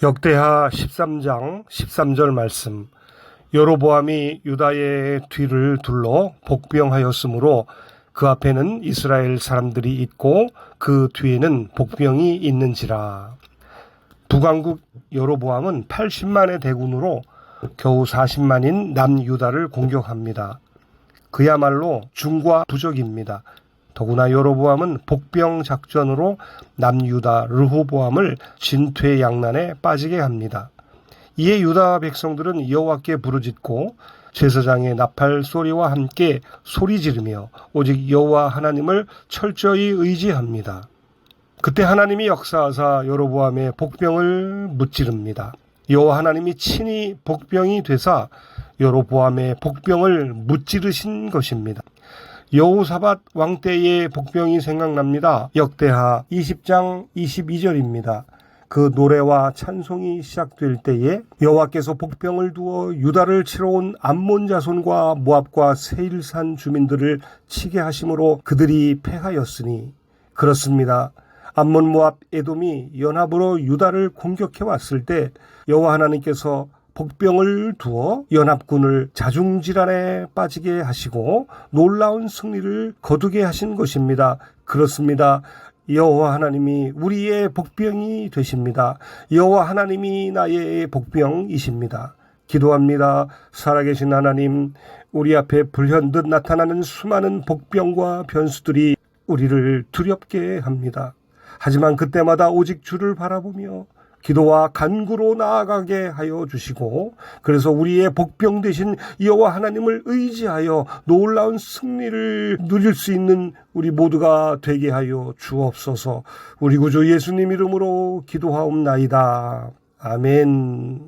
역대하 13장 13절 말씀 여로보암이 유다의 뒤를 둘러 복병하였으므로 그 앞에는 이스라엘 사람들이 있고 그 뒤에는 복병이 있는지라 북왕국 여로보암은 80만의 대군으로 겨우 40만인 남유다를 공격합니다. 그야말로 중과 부적입니다. 더구나 여로보암은 복병 작전으로 남유다 르호보암을 진퇴양난에 빠지게 합니다. 이에 유다 백성들은 여호와께 부르짖고 제사장의 나팔 소리와 함께 소리 지르며 오직 여호와 하나님을 철저히 의지합니다. 그때 하나님이 역사하사 여로보암의 복병을 무찌릅니다. 여호와 하나님이 친히 복병이 되사 여로보암의 복병을 무찌르신 것입니다. 여호사밧 왕 때의 복병이 생각납니다. 역대하 20장 22절입니다. 그 노래와 찬송이 시작될 때에 여호와께서 복병을 두어 유다를 치러 온 암몬 자손과 모압과 세일산 주민들을 치게 하심으로 그들이 패하였으니 그렇습니다. 암몬 모압 에돔이 연합으로 유다를 공격해 왔을 때 여호와 하나님께서 복병을 두어 연합군을 자중질환에 빠지게 하시고 놀라운 승리를 거두게 하신 것입니다. 그렇습니다. 여호와 하나님이 우리의 복병이 되십니다. 여호와 하나님이 나의 복병이십니다. 기도합니다. 살아계신 하나님, 우리 앞에 불현듯 나타나는 수많은 복병과 변수들이 우리를 두렵게 합니다. 하지만 그때마다 오직 주를 바라보며 기도와 간구로 나아가게 하여 주시고 그래서 우리의 복병 되신 여호와 하나님을 의지하여 놀라운 승리를 누릴 수 있는 우리 모두가 되게 하여 주옵소서. 우리 구주 예수님 이름으로 기도하옵나이다. 아멘.